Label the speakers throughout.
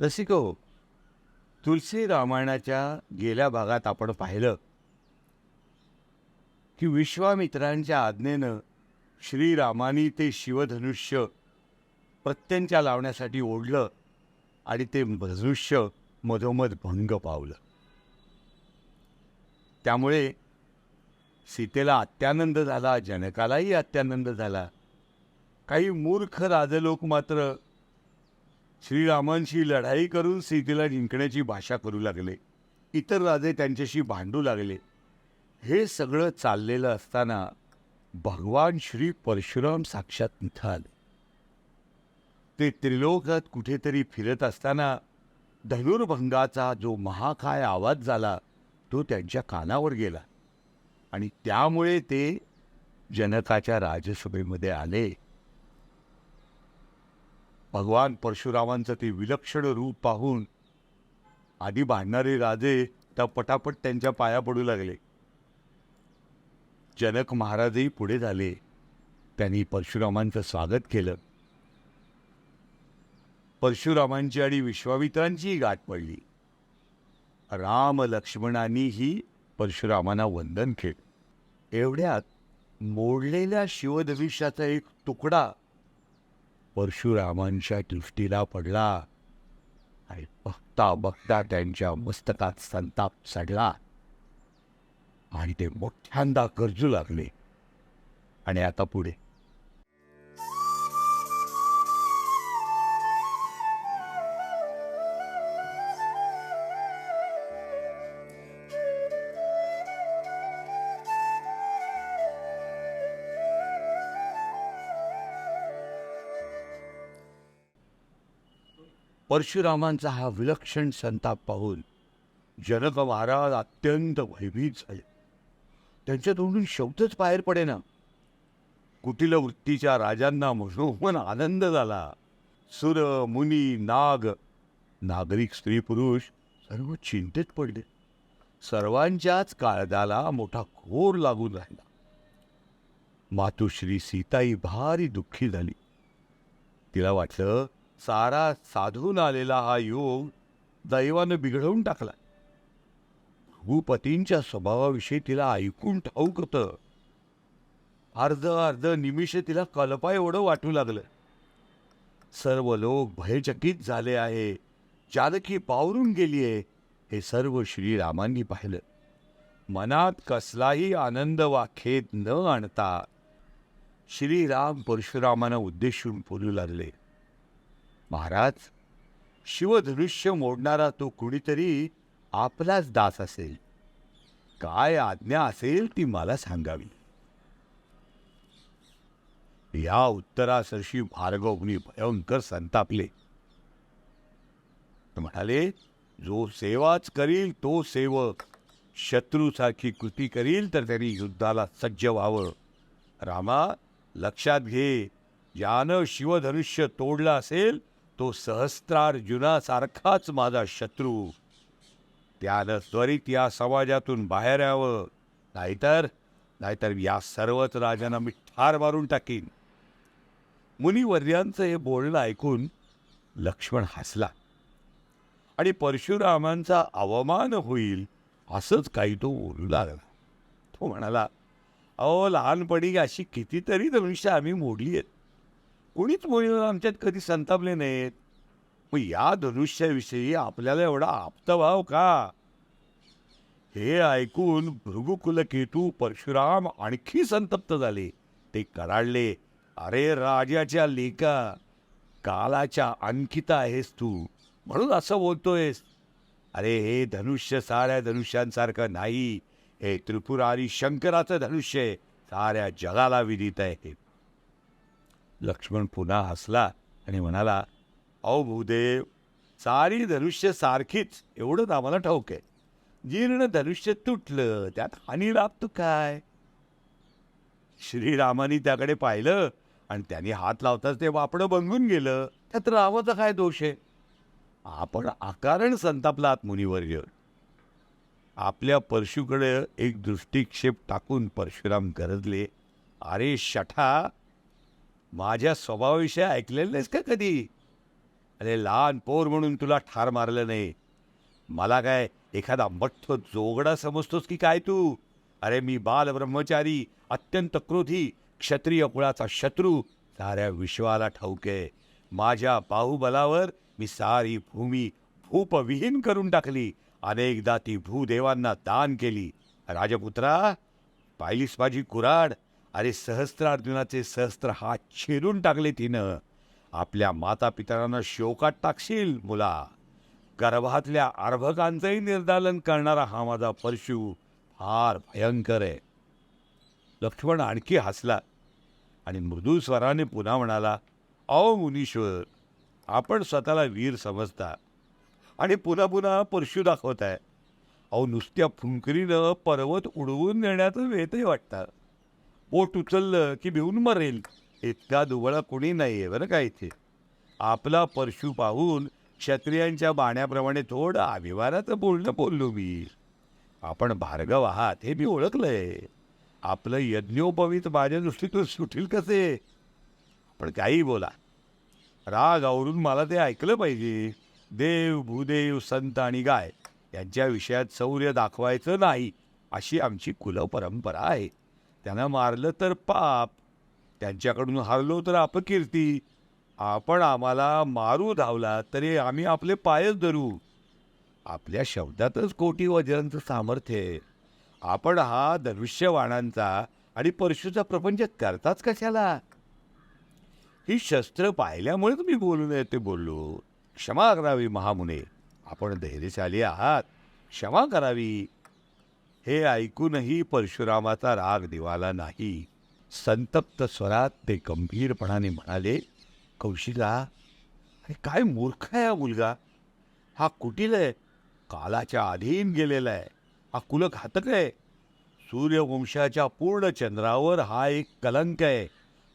Speaker 1: रसिको तुलसी रामायणाच्या गेल्या भागात आपण पाहिलं की विश्वामित्रांच्या आज्ञेनं श्रीरामानी ते शिवधनुष्य प्रत्यंच्या लावण्यासाठी ओढलं आणि ते धनुष्य मधोमध भंग पावलं. त्यामुळे सीतेला अत्यानंद झाला जनकालाही अत्यानंद झाला. काही मूर्ख राजलोक मात्र श्रीरामांशी लढाई करून सीतेला जिंकण्याची भाषा करू लागले. इतर राजे त्यांच्याशी भांडू लागले. हे सगळं चाललेलं असताना भगवान श्री परशुराम साक्षात तिथं आले ते त्रिलोकात कुठेतरी फिरत असताना धनुर्भंगाचा जो महाकाय आवाज झाला तो त्यांच्या कानावर गेला. आणि त्यामुळे ते जनकाच्या राजसभेमध्ये आले. भगवान परशुरामांचं ते विलक्षण रूप पाहून आधी भांडणारे राजे त्या पटापट त्यांच्या पाया पडू लागले. जनक महाराजही पुढे झाले. त्यांनी परशुरामांचं स्वागत केलं. परशुरामांची आणि विश्वामित्रांचीही गाठ पडली. राम लक्ष्मणांनीही परशुरामांना वंदन केलं. एवढ्यात मोडलेल्या शिवधनुष्याचा एक तुकडा परशुरामांच्या दृष्टीला पडला आणि बघता बघता त्यांच्या मस्तकात संताप चढला. आणि ते मोठ्यांदा गरजू लागले. आणि आता पुढे परशुरामांचा हा विलक्षण संताप पाहून जनक महाराज अत्यंत भयभीत झाले. त्यांच्या तोंडून शब्दच बाहेर पडेना. कुटिल वृत्तीच्या राजांना मनोमन आनंद झाला. सुर मुनी नाग नागरिक स्त्री पुरुष सर्व चिंतेत पडले. सर्वांच्याच काळजाला मोठा खोर लागून राहिला. मातुश्री सीताई भारी दुःखी झाली. तिला वाटलं सारा साधून आलेला हा योग दैवानं बिघडवून टाकला. भूपतींच्या स्वभावाविषयी तिला ऐकून ठाऊक होतं. अर्ध अर्ध निमिष तिला कल्पा एवढं वाटू लागलं. सर्व लोक भयचकित झाले आहे. जानकी पावरून गेली आहे हे सर्व श्रीरामांनी पाहिलं. मनात कसलाही आनंद वाखेत न आणता श्रीराम परशुरामांना उद्देशून बोलू लागले. महाराज शिवधनुष्य मोडणारा तो कुणीतरी आपलाच दास असेल. काय आज्ञा असेल ती मला सांगावी. या उत्तरासर्शी भार्गवनी भयंकर संतापले. म्हणाले जो सेवाच करील तो सेवक. शत्रूसारखी कृती करील तर त्यांनी युद्धाला सज्ज व्हावं. रामा लक्षात घे. ज्यानं शिवधनुष्य तोडलं असेल तो सहस्त्रार्जुनासारखाच माझा शत्रू. त्यानं त्वरित या समाजातून बाहेर यावं. नाहीतर नाहीतर या सर्वच राजांना मी ठार मारून टाकीन. मुनिवर्यांचं हे बोलणं ऐकून लक्ष्मण हसला. आणि परशुरामांचा अवमान होईल असंच काही तो बोलू लागला तो म्हणाला अहो लहानपणी अशी कितीतरी धनुष्य आम्ही मोडली आहेत. कोणीच मुलीला आमच्यात कधी संतापले नाहीत. मग या धनुष्याविषयी आपल्याला एवढा आप्तभाव का? हे ऐकून भृगुकुलकेतू परशुराम आणखी संतप्त झाले. ते कडाडले अरे राजाच्या लेखा कालाच्या अंकिता आहेस तू म्हणून असं बोलतोयस. अरे हे धनुष्य साऱ्या धनुष्यांसारखं नाही हे त्रिपुरारी शंकराचं धनुष्य आहे साऱ्या जगाला विदित आहे. लक्ष्मण पुन्हा हसला आणि म्हणाला अहो भूदेव सारी धनुष्य सारखीच एवढंच आम्हाला ठाऊक आहे. जीर्ण धनुष्य तुटलं त्यात हानी लाभतो काय? श्रीरामाने त्याकडे पाहिलं आणि त्यांनी हात लावताच ते वापडं बंगून गेलं. त्यात रामाचा काय दोष आहे? आपण अकारण संतापलात मुनिवर्य. आपल्या परशुकडे एक दृष्टिक्षेप टाकून परशुराम गरजले. अरे शठा माझ्या स्वभावाविषयी ऐकलेलं नाहीस का कधी? अरे लहान पोर म्हणून तुला ठार मारलं नाही. मला काय एखादा मठ्ठ जोगडा समजतोस की काय तू? अरे मी बाल ब्रह्मचारी अत्यंत क्रोधी क्षत्रिय कुळाचा शत्रू साऱ्या विश्वाला ठाऊक आहे. माझ्या बाहुबलावर मी सारी भूमी भूपविहीन करून टाकली. अनेकदा ती भूदेवांना दान केली. राजपुत्रा पाहिलीस माझी कुराड? अरे सहस्त्रार्जुनाचे सहस्त्र हात चिरून टाकले तिनं. आपल्या माता पितरांना शोकात टाकशील मुला. गर्भातल्या अर्भकांचंही निर्दालन करणारा हा माझा परशु फार भयंकर आहे. लक्ष्मण आणखी हसला आणि मृदू स्वराने पुन्हा म्हणाला अहो मुनीश्वर आपण स्वतःला वीर समजता आणि पुन्हा पुन्हा परशु दाखवताय. अहो नुसत्या फुंकरीनं पर्वत उडवून नेण्याचं वेतही वाटतं. पोट उचललं की भिवून मरेल. इतका दुबळा कोणी नाही आहे बरं का इथे. आपला परशु पाहून क्षत्रियांच्या बाण्याप्रमाणे थोडं अभिमानाचं बोलणं बोललो मी. आपण भार्गव आहात हे मी ओळखलंय. आपलं यज्ञोपवीत माझ्या दृष्टीतून सुटील कसे? पण काही बोला. राग आवरून मला ते ऐकलं पाहिजे. देव भूदेव संत आणि गाय यांच्या विषयात शौर्य दाखवायचं नाही अशी आमची कुलपरंपरा आहे. त्यांना मारलं तर पाप. त्यांच्याकडून हारलो तर अपकीर्ती. आपण आम्हाला मारू धावला तरी आम्ही आपले पायच धरू. आपल्या शब्दातच कोटी वज्रांचं सामर्थ्य आहे. आपण हा धनुष्यवाणांचा आणि परशुचा प्रपंच करताच कशाला? ही शस्त्र पाहिल्यामुळे तुम्ही बोलू नये ते बोललो. क्षमा करावी महामुने. आपण धैर्यशाली आहात. क्षमा करावी. हे ऐकूनही परशुरामाचा राग दिवाला नाही. संतप्त स्वरात ते गंभीरपणाने म्हणाले कौशिका अरे काय मूर्ख आहे हा मुलगा? हा कुटील आहे. कालाच्या अधीन गेलेला आहे. हा कुलघातक आहे. सूर्यवंशाच्या पूर्ण चंद्रावर हा एक कलंक आहे.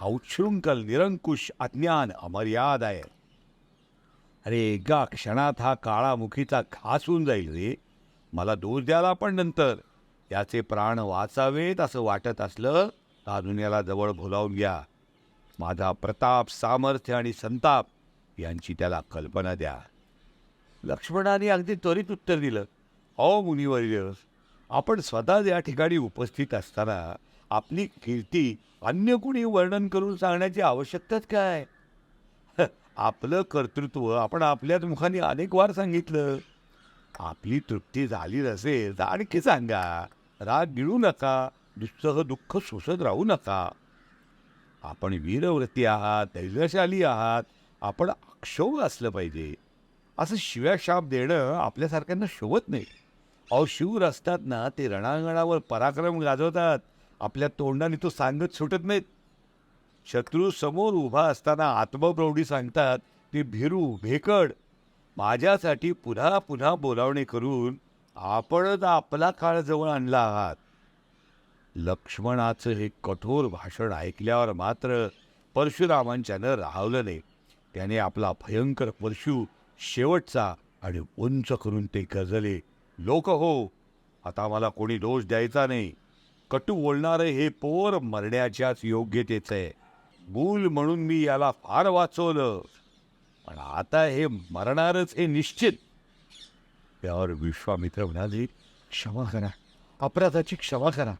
Speaker 1: हा उच्छृंखल निरंकुश अज्ञान अमर्याद आहे. अरे एका क्षणात हा काळामुखीचा घास होऊन जाईल रे. मला दोष द्यायला पण नंतर. याचे प्राण वाचावेत असं वाटत असलं तर अजून याला जवळ बोलावून घ्या. माझा प्रताप सामर्थ्य आणि संताप यांची त्याला कल्पना द्या. लक्ष्मणाने अगदी त्वरित उत्तर दिलं. अहो मुनिवर्य आपण स्वतः या ठिकाणी उपस्थित असताना आपली कीर्ती अन्य कुणी वर्णन करून सांगण्याची आवश्यकताच काय? आपलं कर्तृत्व आपण आपल्याच मुखाने अनेक वार सांगितलं. आपली तृप्ती झाली नसेल तर आणखी सांगा. राग गिळू नका दुःसह दुःख सोसत राहू नका. आपण वीरव्रती आहात धैर्यशाली आहात आपण अक्षोभ असलं पाहिजे. असं शिव्या शाप देणं आपल्यासारख्यांना शोभत नाही. अहो शूर असतात ना ते रणांगणावर पराक्रम गाजवतात. आपल्या तोंडाने तो सांगत सुटत नाहीत. शत्रू समोर उभा असताना आत्मप्रौढी सांगतात ते भिरू भेकड. माझ्यासाठी पुन्हा पुन्हा बोलावणे करून आपणच आपला काळ जवळ आणला आहात. लक्ष्मणाचं हे कठोर भाषण ऐकल्यावर मात्र परशुरामांच्यानं राहवलं नाही. त्याने आपला भयंकर परशु शेवटचा आणि उंच करून ते गजले लोक हो आता मला कोणी दोष द्यायचा नाही. कटू बोलणारं हे पोर मरण्याच्याच योग्यतेचं आहे. मूल म्हणून मी याला फार वाचवलं. पण आता हे मरणारच हे निश्चित त्यावर विश्वामित्र म्हणाले क्षमा करा अपराधाची क्षमा करा.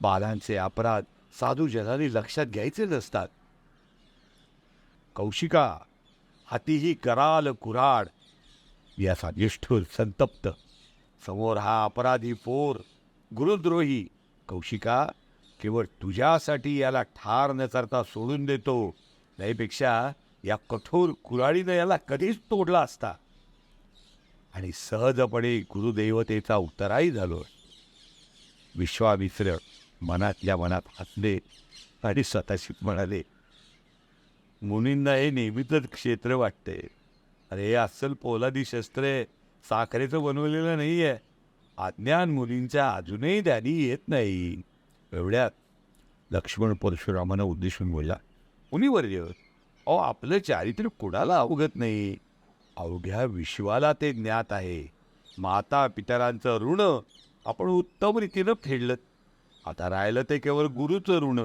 Speaker 1: बालांचे अपराध साधू जनाने लक्षात घ्यायचे नसतात कौशिका हातीही कराल कुराड याचा निष्ठुर संतप्त. समोर हा अपराधी पोर गुरुद्रोही. कौशिका केवळ तुझ्यासाठी याला ठार न करता सोडून देतो. नाहीपेक्षा या कठोर कुराडीनं याला कधीच तोडला असता. आणि सहजपणे गुरुदेवतेचा उत्तराही झालो. विश्वामित्र मनातल्या मनात हसले आणि स्वतःशी म्हणाले मुनींना हे नेहमीचंच क्षेत्र वाटते अरे हे अस्सल पोलादी शस्त्र आहे साखरेचं बनवलेलं नाही आहे अज्ञान मुलींच्या अजूनही त्यांनी येत नाही. एवढ्यात लक्ष्मण परशुरामानं उद्देशून बोलला मुनिवर्य अहो आपलं चारित्र्य कुणाला अवगत नाही? अवघ्या विश्वाला ते ज्ञात आहे. माता पितरांचं ऋण आपण उत्तम रीतीनं फेडलं. आता राहिलं ते केवळ गुरुचं ऋण.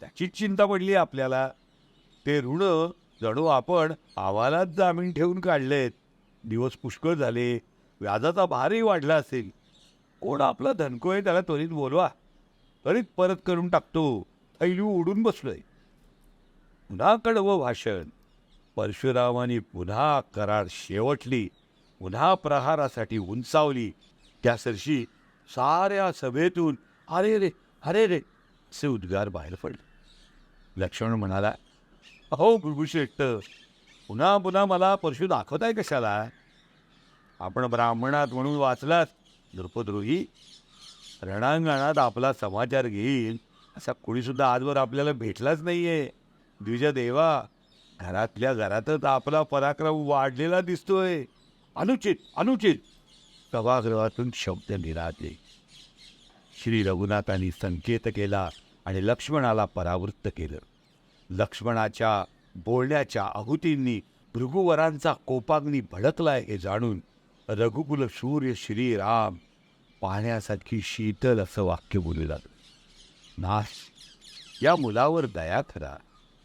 Speaker 1: त्याचीच चिंता पडली आपल्याला. ते ऋण जणू आपण आम्हालाच जामीन ठेवून काढलेत. दिवस पुष्कळ झाले. व्याजाचा भारही वाढला असेल. कोण आपला धनको आहे त्याला त्वरित बोलवा. त्वरित परत करून टाकतो. ऐलू उडून बसलोय. पुन्हा कडवं भाषण परशुरामाने पुन्हा करार शेवटली पुन्हा प्रहारासाठी उंचावली. त्या सरशी साऱ्या सभेतून अरे रे अरे रे असे उद्गार बाहेर पडले. लक्ष्मण म्हणाला अहो भृगुश्रेष्ठ पुन्हा पुन्हा मला परशु दाखवताय कशाला? आपण ब्राह्मणात म्हणून वाचलात नृपद्रोही रणांगणात आपला समाचार घेईल असा कोणीसुद्धा आजवर आपल्याला भेटलाच नाही आहे द्विजदेवा घरातल्या घरातच आपला पराक्रम वाढलेला दिसतोय. अनुचित अनुचित. सभागृहातून शब्द निराजले श्री रघुनाथांनी संकेत केला आणि लक्ष्मणाला परावृत्त केलं. लक्ष्मणाच्या बोलण्याच्या आहुतींनी भृगुवरांचा कोपाग्नी भडकलाय हे जाणून रघुकुल सूर्य श्रीराम पाहण्यासारखी शीतल असं वाक्य बोलू लागलं. नाश या मुलावर दया करा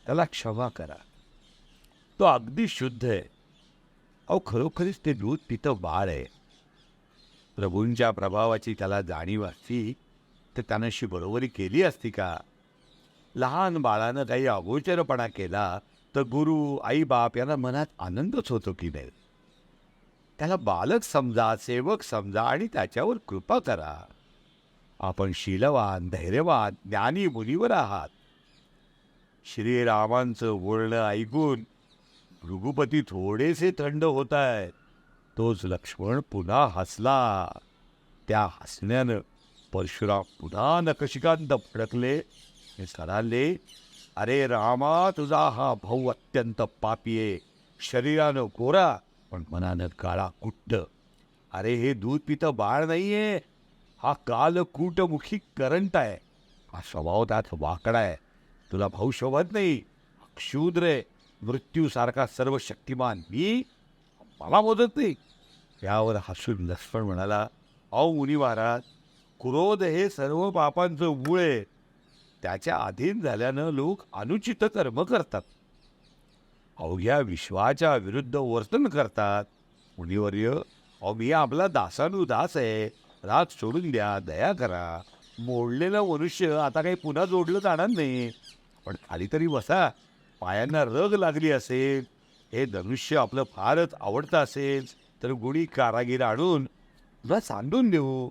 Speaker 1: त्याला क्षमा करा. तो अगदी शुद्ध आहे. अहो खरोखरीच ते दूध पितं बाळ आहे. प्रभूंच्या प्रभावाची त्याला जाणीव असती तर त्यानं बरोबरी केली असती का? लहान बाळानं काही अगोचरपणा केला तर गुरु आई बाप यांना मनात आनंदच होतो की नाही? त्याला बालक समजा सेवक समजा आणि त्याच्यावर कृपा करा. आपण शीलवान धैर्यवान ज्ञानी मुनीवर आहात. श्रीरामांचं बोलणं ऐकून भृगुपती थोडेसे थंड होत आहेत तोच लक्ष्मण पुन्हा हसला. त्या हसण्यानं परशुराम पुन्हा नकशिकांत फडकले. हे सराले अरे रामा तुझा हा भाऊ अत्यंत पापी आहे. शरीरानं कोरा पण मनानं काळा कुट्ट. अरे हे दूध पितं बाळ नाहीये. हा कालकूटमुखी करंट आहे. हा स्वभाव त्यात वाकडा आहे. तुला भाऊ शोभत नाही. क्षुद्र आहे. मृत्यूसारखा सर्व शक्तिमान मी मला मोदत नाही. यावर हसून लक्ष्मण म्हणाला अहो मुनी महाराज क्रोध हे सर्व पापांचं मूळ आहे. त्याच्या अधीन झाल्यानं लोक अनुचित कर्म करतात. अवघ्या विश्वाच्या विरुद्ध वर्तन करतात. मुनिवर्य अहो मी आपला दासानुदास आहे. राग सोडून द्या दया करा. मोडलेलं मनुष्य आता काही पुन्हा जोडलं जाणार नाही. पण खाली तरी बसा. पायांना रग लागली असेल हे धनुष्य आपलं फारच आवडतं असेल तर गुणी कारागीर आणून तुला सांडून देऊ.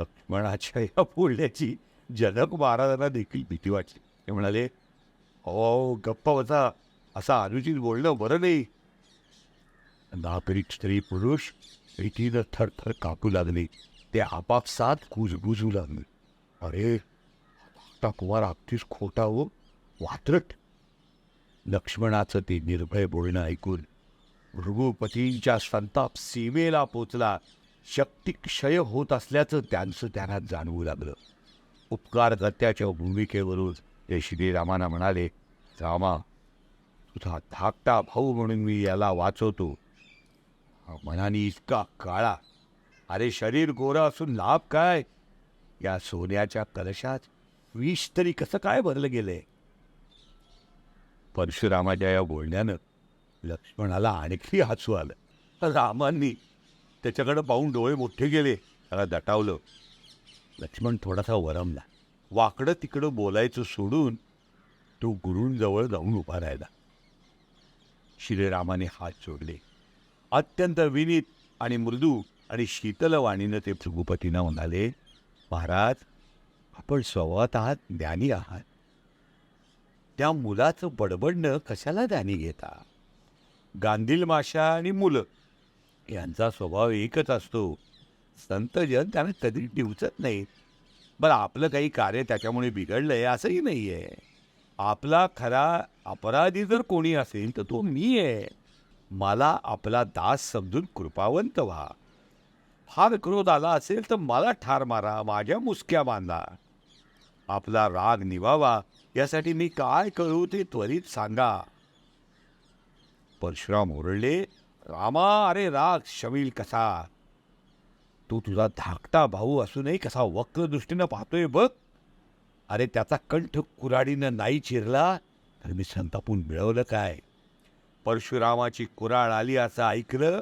Speaker 1: लक्ष्मणाच्या या बोलण्याची जनक महाराजांना देखील भीती वाटली. ते म्हणाले अहो गप्पा बसा. असा अनुचित बोलणं बरं नाही. नागरिक स्त्री पुरुष भीतीनं थरथर कापू लागले. ते आपापसात कुजबुजू लागले. अरे आता कुमार अगदीच खोटा हो वात्रट लक्ष्मणाचं ते निर्भय बोलणं ऐकून भृगुपतींच्या संताप सीमेला पोचला. शक्ती क्षय होत असल्याचं त्यांचं त्यांना जाणवू लागलं. उपकारकर्त्याच्या भूमिकेवरून ते श्रीरामाना म्हणाले रामा तुझा धाकटा भाऊ म्हणून मी याला वाचवतो. मनाने इतका काळा. अरे शरीर गोरं असून लाभ काय? या सोन्याच्या कलशात विष तरी कसं काय भरलं गेलंय? परशुरामाच्या या बोलण्यानं लक्ष्मणाला आणखी हसू आलं. रामांनी त्याच्याकडं पाहून डोळे मोठे गेले त्याला दटावलं. लक्ष्मण थोडासा वरमला. वाकडं तिकडं बोलायचं सोडून तो गुरूंजवळ जाऊन उभा राहिला. श्रीरामाने हात जोडले. अत्यंत विनीत आणि मृदू आणि शीतलवाणीनं ते भृगुपतींना म्हणाले महाराज आपण स्वभावात आहात ज्ञानी आहात. त्या मुलाचं बडबडणं कशाला ध्यानी घेता? गांधील माशा आणि मुलं यांचा स्वभाव एकच असतो. संतजन त्यांना कधी डिवचत नाहीत बरं आपलं काही कार्य त्याच्यामुळे बिघडलं आहे असंही नाही आहे आपला खरा अपराधी जर कोणी असेल तर तो मी आहे. मला आपला दास समजून कृपावंत व्हा. फार क्रोध आला असेल तर मला ठार मारा माझ्या मुसक्या बांधा. आपला राग निवावा यासाठी मी काय करू ते त्वरित सांगा. परशुराम ओरडले रामा अरे राग शमील कसा? तू तुझा धाकटा भाऊ असूनही कसा वक्र दृष्टीनं पाहतोय बघ. अरे त्याचा कंठ कुराडीनं नाही चिरला तर मी संतापून मिळवलं काय? परशुरामाची कुराळ आली असं ऐकलं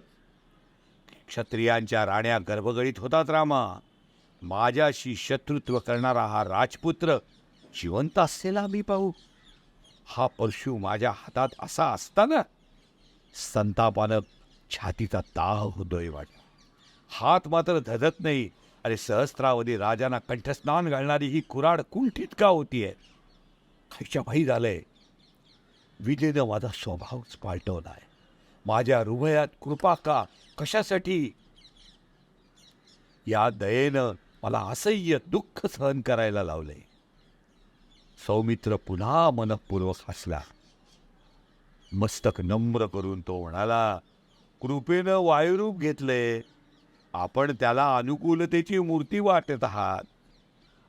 Speaker 1: क्षत्रियांच्या राण्या गर्भगळीत होतात रामा. माझ्याशी शत्रुत्व करणारा हा राजपुत्र जिवंत असलेला मी पाहू. हा परशु माझ्या हातात असा असताना संतापानं छातीचा दाह होतोय माझ्या हात मात्र धजत नाही. अरे सहस्त्रावधी राजांना कंठस्नान घालणारी ही कुराड कुंठीत का होतीये? खायच्या भाई झालंय. विजेनं माझा स्वभावच पालटवलाय. माझ्या हृदयात कृपा का? कशासाठी? या दयेनं मला असह्य दुःख सहन करायला लावले सौमित्र पुन्हा मनपूर्वक हसला. मस्तक नम्र करून तो म्हणाला कृपेनं वायुरूप घेतले. आपण त्याला अनुकूलतेची मूर्ती वाटत आहात.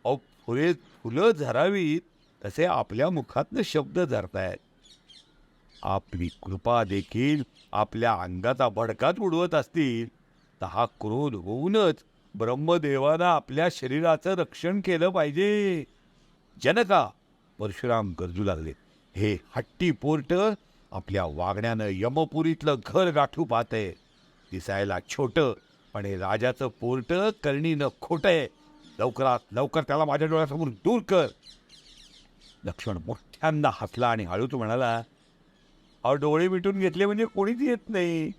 Speaker 1: अहो फुले फुलं झरावीत तसे आपल्या मुखातनं शब्द झरतायत. आपली कृपा देखील आपल्या अंगाचा भडकाच उडवत असतील तर हा क्रोध होऊनच ब्रह्मदेवानं आपल्या शरीराचं रक्षण केलं पाहिजे. जनका परशुराम गरजू लागले. हे हट्टी पोर्ट आपल्या वागण्यानं यमपुरीतलं घर गाठू पाहतंय दिसायला छोटं पण हे राजाचं पोर्ट करणीनं खोटं आहे. लवकरात लवकर त्याला माझ्या डोळ्यासमोर दूर कर. लक्ष्मण मोठ्यांदा हसला आणि हळूच म्हणाला अहो डोळे मिटून घेतले म्हणजे कोणीच येत नाही.